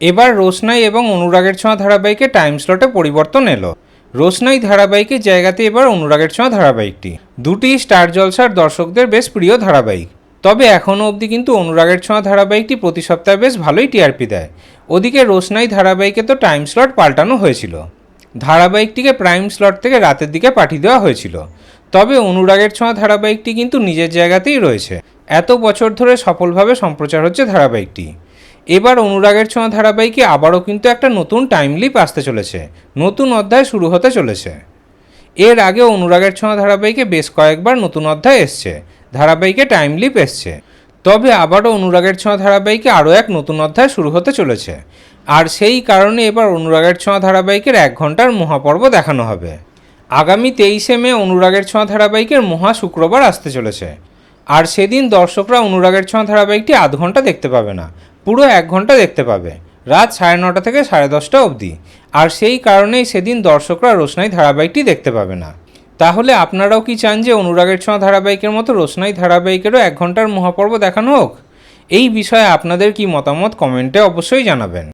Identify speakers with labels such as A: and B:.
A: এবার রোশনাই এবং অনুরাগের ছোঁয়া ধারাবাহিকে টাইম স্লটে পরিবর্তন এলো। রোশনাই ধারাবাহিকের জায়গাতে এবার অনুরাগের ছোঁয়া ধারাবাহিকটি। দুটি স্টার জলসার দর্শকদের বেশ প্রিয় ধারাবাহিক। তবে এখনও অবধি কিন্তু অনুরাগের ছোঁয়া ধারাবাহিকটি প্রতি সপ্তাহে বেশ ভালোই টিআরপি দেয়। ওদিকে রোশনাই ধারাবাহিকে তো টাইম স্লট পাল্টানো হয়েছিল। ধারাবাহিকটিকে প্রাইম স্লট থেকে রাতের দিকে পাঠিয়ে দেওয়া হয়েছিল। তবে অনুরাগের ছোঁয়া ধারাবাহিকটি কিন্তু নিজের জায়গাতেই রয়েছে। এত বছর ধরে সফলভাবে সম্প্রচার হচ্ছে ধারাবাহিকটি। এবার অনুরাগের ছোঁয়া ধারাবাহিকে আবারও কিন্তু একটা নতুন টাইম লিপ আসতে চলেছে। নতুন অধ্যায় শুরু হতে চলেছে। এর আগে অনুরাগের ছোঁয়া ধারাবাহিকে বেশ কয়েকবার নতুন অধ্যায় এসছে। ধারাবাহিকে টাইম লিপ এসছে। তবে আবারও অনুরাগের ছোঁয়া ধারাবাহিকে আরও এক নতুন অধ্যায় শুরু হতে চলেছে। আর সেই কারণে এবার অনুরাগের ছোঁয়া ধারাবাহিকের এক ঘণ্টার মহাপর্ব দেখানো হবে। আগামী তেইশে মে অনুরাগের ছোঁয়া ধারাবাহিকের মহা শুক্রবার আসতে চলেছে। আর সেদিন দর্শকরা অনুরাগের ছোঁয়া ধারাবাহিকটি আধ ঘণ্টা দেখতে পাবে না। পুরো এক ঘণ্টা দেখতে পাবে। রাত সাড়ে নটা থেকে সাড়ে দশটা অবধি। আর সেই কারণেই সেদিন দর্শকরা রোশনাই ধারাবাহিকটি দেখতে পাবে না। তাহলে আপনারাও কি চান যে অনুরাগের ছোঁয়া ধারাবাহিকের মতো রোশনাই ধারাবাহিকেরও এক ঘণ্টার মহাপর্ব দেখানো হোক? এই বিষয়ে আপনাদের কি মতামত কমেন্টে অবশ্যই জানাবেন।